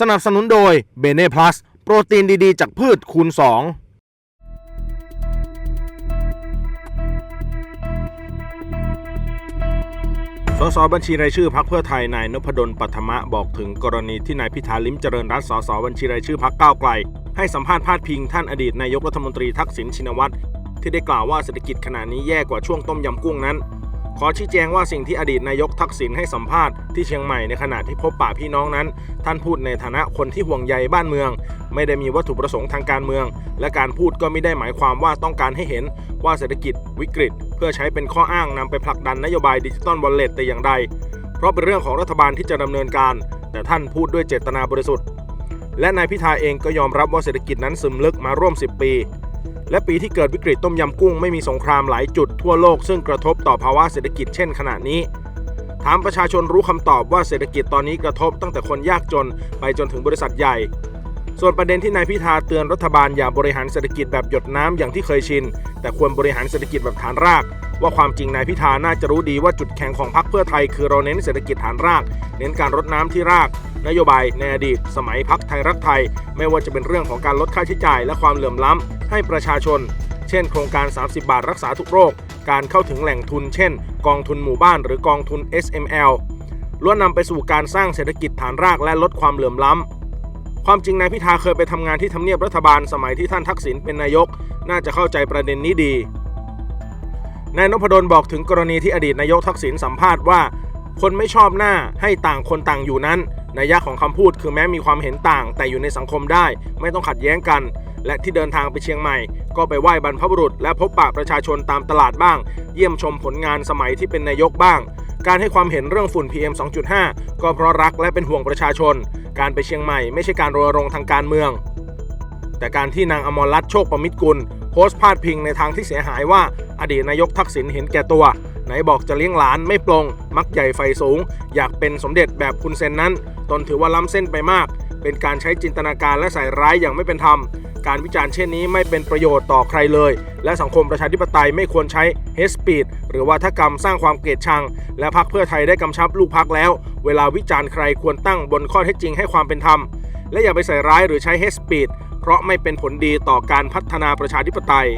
สนับสนุนโดยเบเน่พลัสโปรตีนดีๆ จากพืชคูณ 2สสบัญชีรายชื่อพักเพื่อไทยนายนพดลปัทมะบอกถึงกรณีที่นายพิธาลิ้มเจริญรัตน์สสบัญชีรายชื่อพักก้าวไกล ให้สัมภาษณ์พาดพิงท่านอดีตนายกรัฐมนตรีทักษิณชินวัตรที่ได้กล่าวว่าเศรษฐกิจขณะนี้แย่กว่าช่วงต้มยำกุ้งนั้น ขอชี้แจงว่าสิ่งที่อดีตนายกทักษิณให้สัมภาษณ์ที่เชียงใหม่ในขณะที่พบปะพี่น้องนั้น ท่านพูดในฐานะคนที่ห่วงใยบ้านเมือง ไม่ได้มีวัตถุประสงค์ทางการเมือง และการพูดก็ไม่ได้หมายความว่าต้องการให้เห็นว่าเศรษฐกิจวิกฤต เพื่อใช้เป็นข้ออ้างนำไปผลักดันนโยบายดิจิตอลวอลเล็ตแต่อย่างใด เพราะเป็นเรื่องของรัฐบาลที่จะดำเนินการ แต่ท่านพูดด้วยเจตนาบริสุทธิ์ และนายพิธาเองก็ยอมรับว่าเศรษฐกิจนั้นซึมลึกมาร่วม 10 ปี และปีที่เกิดวิกฤตต้มยำกุ้งไม่มีสงครามหลายจุดทั่วโลกซึ่งกระทบต่อภาวะเศรษฐกิจเช่นขณะนี้ ถามประชาชนรู้คำตอบว่าเศรษฐกิจตอนนี้กระทบตั้งแต่คนยากจนไปจนถึงบริษัทใหญ่ ส่วนประเด็นที่นายพิธาเตือนรัฐบาลอย่าบริหารเศรษฐกิจแบบหยดน้ำอย่างที่เคยชิน แต่ควรบริหารเศรษฐกิจแบบฐานราก ว่าความจริงนายพิธาน่าจะรู้ดีว่าจุดแข็งของพรรคเพื่อไทยคือเราเน้นเศรษฐกิจฐานราก เน้นการรดน้ำที่ราก นโยบายในอดีต สมัยพักไทยรักไทย ไม่ว่าจะเป็นเรื่องของการลดค่าใช้จ่าย และความเหลื่อมล้ำให้ประชาชน เช่น โครงการ 30 บาทรักษาทุกโรค การเข้าถึงแหล่งทุน เช่น กองทุนหมู่บ้านหรือกองทุน SML ล้วนนำไปสู่การสร้างเศรษฐกิจฐานรากและลดความเหลื่อมล้ำ ความจริงนายพิธาเคยไปทำงานที่ทำเนียบรัฐบาลสมัยที่ท่านทักษิณเป็นนายก น่าจะเข้าใจประเด็นนี้ดีนายนพดลบอกถึงกรณีที่อดีตนายกทักษิณสัมภาษณ์ว่า คนไม่ชอบหน้าให้ต่างคนต่างอยู่นั้นนัยยะของคำพูดคือแม้มีความเห็นต่าง แต่อยู่ในสังคมได้ ไม่ต้องขัดแย้งกัน และที่เดินทางไปเชียงใหม่ ก็ไปไหว้บรรพบุรุษ และพบปะประชาชนตามตลาดบ้าง เยี่ยมชมผลงานสมัยที่เป็นนายกบ้าง การให้ความเห็นเรื่องฝุ่น PM 2.5 ก็เพราะรักและเป็นห่วงประชาชน การไปเชียงใหม่ไม่ใช่การรณรงค์ทางการเมือง แต่การที่นางอมรรัตน์โชคประมิตรกุลโพสต์พาดพิงในทางที่เสียหายว่า อดีตนายกทักษิณเห็นแก่ตัว ไหนบอกจะเลี้ยงหลานไม่ปลง มักใหญ่ไฟสูง อยากเป็นสมเด็จแบบคุณเซนนั้น ตนถือว่าล้ำเส้นไปมาก เป็นการใช้จินตนาการและใส่ร้ายอย่างไม่เป็นธรรม การวิจารณ์เช่นนี้ไม่เป็นประโยชน์ต่อใครเลย และสังคมประชาธิปไตยไม่ควรใช้เฮสปีดหรือว่าทกรรมสร้างความเกลียดชัง และพักเพื่อไทยได้กำชับลูกพักแล้ว เวลาวิจารณ์ใครควรตั้งบนข้อเท็จจริงให้ความเป็นธรรม และอย่าไปใส่ร้ายหรือใช้เฮสปีดเพราะไม่เป็นผลดีต่อการพัฒนาประชาธิปไตย